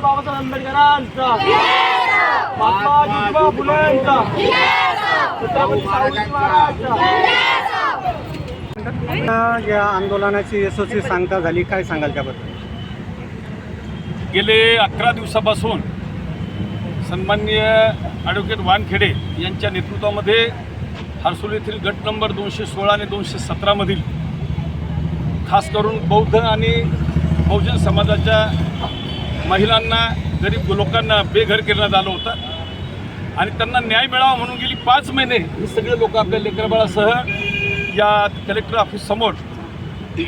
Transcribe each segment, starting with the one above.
Doctor Babasaheb आंबेडकरांचा. महात्मा ज्योतिबा फुलेंचा. छत्रपती शाहूजी महाराजचा या आंदोलनाची यशस्वी सांगता झाली. काय सांगाल त्याबद्दल? गेले अकरा दिवसापासून सन्माननीय ॲडव्होकेट वानखेडे यांच्या नेतृत्वामध्ये हर्सुल येथील गट नंबर दोनशे सोळा आणि दोनशे सतरामधील खास करून बौद्ध आणि बहुजन समाजाच्या महिलांना गरीब लोकांना बेघर केलं आलं होतं आणि त्यांना न्याय मिळावा म्हणून गेली पाच महिने हे सगळे लोक आपल्या लेकरबाळासह या कलेक्टर ऑफिससमोर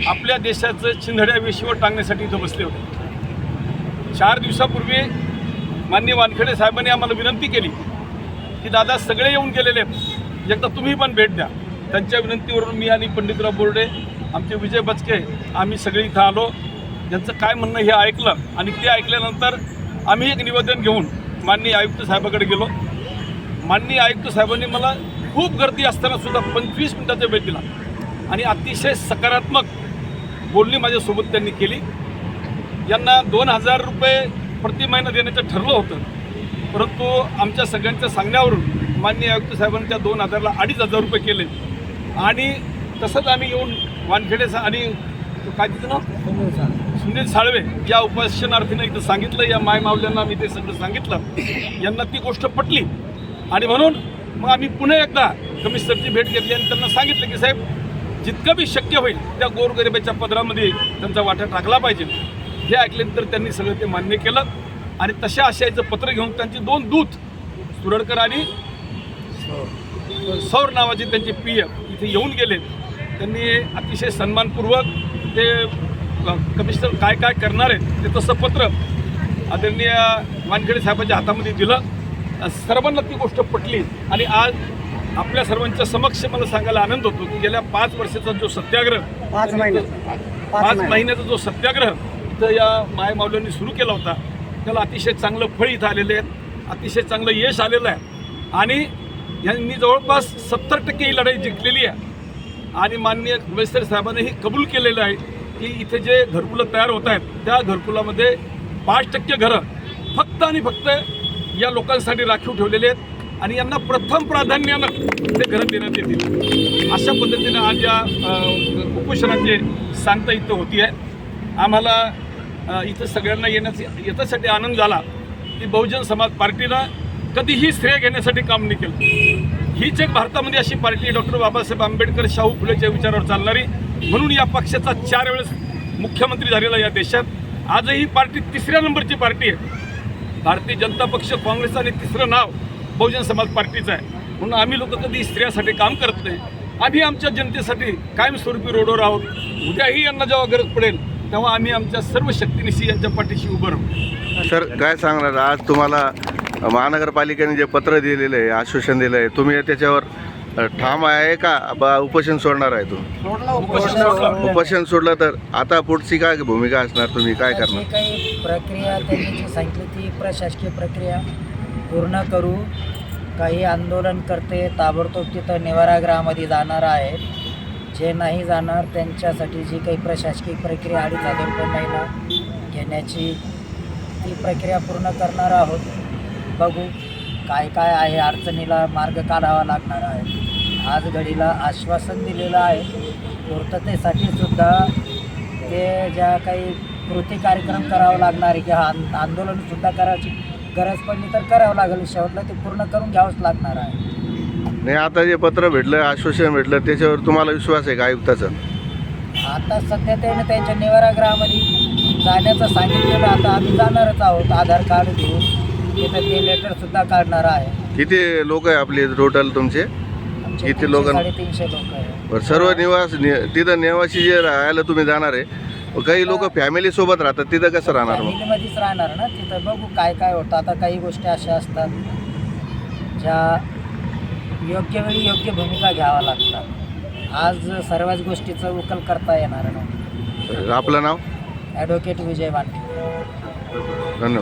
आपल्या देशाचं चिंधड्या वेशीवर टांगण्यासाठी इथं बसले होते. चार दिवसापूर्वी माननीय वानखेडे साहेबांनी आम्हाला विनंती केली की दादा सगळे येऊन गेलेले आहेत. एकदा तुम्ही पण भेट द्या. त्यांच्या विनंतीवरून मी आणि पंडितराव बोर्डे आमचे विजय बचके आम्ही सगळे इथं आलो. यांचं काय म्हणणं हे ऐकलं आणि ते ऐकल्यानंतर आम्ही एक निवेदन घेऊन माननीय आयुक्त साहेबाकडे गेलो. माननीय आयुक्त साहेबांनी मला खूप गर्दी असताना सुद्धा पंचवीस मिनिटाचा वेळ दिला आणि अतिशय सकारात्मक बोलणी माझ्यासोबत त्यांनी केली. यांना दोन हजार रुपये प्रति महिना देण्याचं ठरलं होतं. परंतु आमच्या सगळ्यांच्या सांगण्यावरून माननीय आयुक्त साहेबांनी त्या दोन हजारला अडीच हजार रुपये केले. आणि तसंच आम्ही येऊन वानखेडेचा आणि काय तिथं ना सुनील साळवे या उपासनार्थीनं इथं सांगितलं या मायमावल्यांना मी ते सगळं सांगितलं. यांना ती गोष्ट पटली. आणि म्हणून मग आम्ही पुन्हा एकदा कमिशनरची भेट घेतली आणि त्यांना सांगितलं की साहेब जितकं बी शक्य होईल त्या गोरगरिबाच्या पदरामध्ये त्यांचा वाटा टाकला पाहिजे. हे ऐकल्यानंतर त्यांनी सगळं ते मान्य केलं. आणि तशा आशयाचं पत्र घेऊन त्यांचे दोन दूत सुरडकर आणि सौर नावाचे त्यांचे पी एफ इथे येऊन गेले. त्यांनी अतिशय सन्मानपूर्वक ते कमिशनर काय काय करणार आहेत ते तसं पत्र आदरणीय वानखेडे साहेबांच्या हातामध्ये दिलं. सर्वांना ती गोष्ट पटली आणि आज आपल्या सर्वांच्या समक्ष मला सांगायला आनंद होतो की गेल्या पाच वर्षाचा जो सत्याग्रह पाच महिने. पाच महिन्याचा जो सत्याग्रह इथं या माय मावल्यांनी सुरू केला होता त्याला अतिशय चांगलं फळ इथं आलेलं आहे अतिशय चांगलं यश आलेलं आहे. आणि यांनी जवळपास सत्तर टक्के ही लढाई जिंकलेली आहे. आणि माननीय कुबेस्तर साहेबांनी हे कबूल केलेलं आहे की इथे जे घरकुलं तयार होत आहेत त्या घरकुलामध्ये पाच टक्के घरं फक्त आणि फक्त या लोकांसाठी राखीव ठेवलेले आहेत आणि यांना प्रथम प्राधान्यानं ते घरं देण्यात येतील. अशा पद्धतीनं आज या उपोषणाचे सांगता इथं होती आहे आम्हाला इथं सगळ्यांना येण्याची याच्यासाठी आनंद झाला की बहुजन समाज पार्टीनं कधीही श्रेय घेण्यासाठी काम नाही केलं. हीच एक भारतामध्ये अशी पार्टी डॉक्टर बाबासाहेब आंबेडकर शाहू फुलेच्या विचारावर चालणारी म्हणून या पक्षाचा चार वेळेस मुख्यमंत्री झालेला या देशात. आजही ही पार्टी तिसऱ्या नंबरची पार्टी आहे. भारतीय जनता पक्ष काँग्रेस आणि तिसरं नाव बहुजन समाज पार्टीचं आहे. म्हणून आम्ही लोक कधी स्त्रियासाठी काम करत नाही. आम्ही आमच्या जनतेसाठी कायमस्वरूपी रोडवर आहोत. उद्याही यांना जेव्हा गरज पडेल तेव्हा आम्ही आमच्या सर्व शक्तीनिशी यांच्या पाठीशी उभं राहू. सर काय सांगणार? आज तुम्हाला महानगरपालिकेने जे पत्र दिलेलं आहे आश्वासन दिलं आहे तुम्ही त्याच्यावर ठाम आहे का? बा उपोषण सोडणार आहे तुम्ही उपोषण. सोडलं. उपोषण सोडलं तर आता पुढची काय भूमिका असणार? तुम्ही काय करणार? काही प्रक्रिया त्यांनी जी सांगितली ती प्रशासकीय प्रक्रिया पूर्ण करू. काही आंदोलन करते ताबडतोब तिथं निवारागृहामध्ये जाणार आहेत जे नाही जाणार त्यांच्यासाठी जी काही प्रशासकीय प्रक्रिया अडीच हजार रुपये महिना घेण्याची ती प्रक्रिया पूर्ण करणार आहोत. बघू काय काय आहे अडचणीला मार्ग काढावा लागणार आहे. आज घडीला आश्वासन दिलेलं आहे. पूर्ततेसाठी सुद्धा ते ज्या काही कृती कार्यक्रम करावा लागणार आहे किंवा आं- आंदोलनसुद्धा करायची गरज पडली तर करावं लागेल. शेवटला ते पूर्ण करून घ्यावंच लागणार आहे. नाही आता जे पत्र भेटलं आश्वासन भेटलं त्याच्यावर तुम्हाला विश्वास आहे का आयुक्ताचा? आता सध्या त्याने त्यांच्या निवारागृहामध्ये जाण्याचं सांगितलेलं आता आम्ही जाणारच आहोत आधार कार्ड घेऊन. तिथं ते लेटरसुद्धा काढणार आहे. किती लोक आहे आपले टोटल तुमचे? आमचे किती साडेतीनशे लोक आहे बरं सर्व निवास नि- तिथं निवासी जे राहायला तुम्ही जाणार आहे काही लोक फॅमिली सोबत राहतात तिथं कसं राहणार मग? फॅमिलीमध्येच राहणार ना तिथं बघू काय काय होतं. आता काही गोष्टी अशा असतात ज्या योग्य वेळी योग्य भूमिका घ्याव्या लागतात. आज सर्वच गोष्टीचं उकल करता येणार नाही. आपलं नाव? ॲडव्होकेट विजय वानखे धन्यवाद.